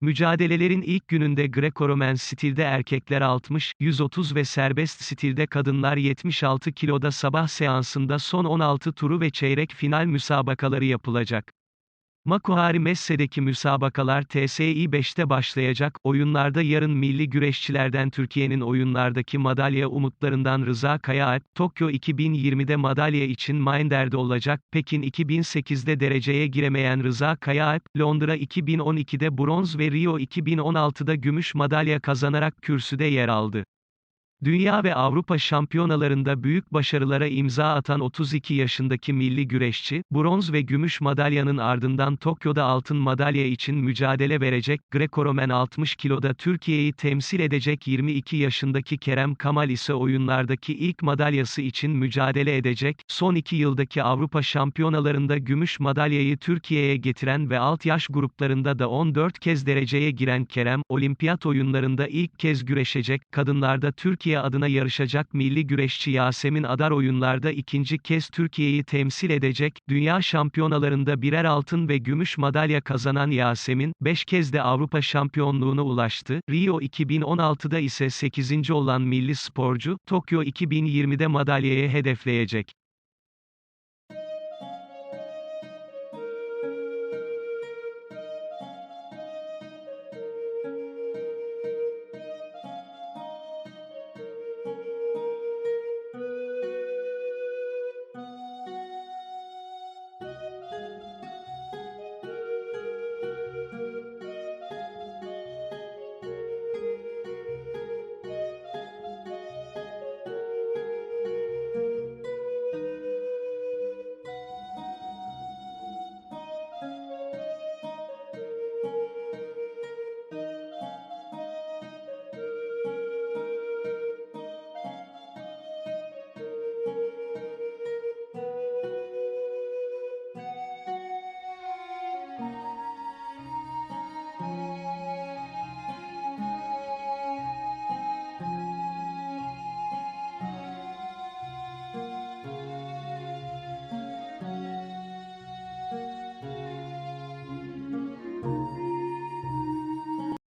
Mücadelelerin ilk gününde Greco-Romen stilde erkekler 60, 130 ve serbest stilde kadınlar 76 kiloda sabah seansında son 16 turu ve çeyrek final müsabakaları yapılacak. Makuhari Messe'deki müsabakalar TSI 5'te başlayacak, oyunlarda yarın milli güreşçilerden Türkiye'nin oyunlardaki madalya umutlarından Rıza Kayaalp, Tokyo 2020'de madalya için Minder'de olacak, Pekin 2008'de dereceye giremeyen Rıza Kayaalp, Londra 2012'de bronz ve Rio 2016'da gümüş madalya kazanarak kürsüde yer aldı. Dünya ve Avrupa şampiyonalarında büyük başarılara imza atan 32 yaşındaki milli güreşçi, bronz ve gümüş madalyanın ardından Tokyo'da altın madalya için mücadele verecek, Greco-Romen 60 kiloda Türkiye'yi temsil edecek 22 yaşındaki Kerem Kamal ise oyunlardaki ilk madalyası için mücadele edecek, son iki yıldaki Avrupa şampiyonalarında gümüş madalyayı Türkiye'ye getiren ve alt yaş gruplarında da 14 kez dereceye giren Kerem, olimpiyat oyunlarında ilk kez güreşecek, kadınlarda Türkiye Türkiye adına yarışacak milli güreşçi Yasemin Adar oyunlarda ikinci kez Türkiye'yi temsil edecek, dünya şampiyonalarında birer altın ve gümüş madalya kazanan Yasemin, beş kez de Avrupa şampiyonluğuna ulaştı, Rio 2016'da ise 8. olan milli sporcu, Tokyo 2020'de madalyayı hedefleyecek.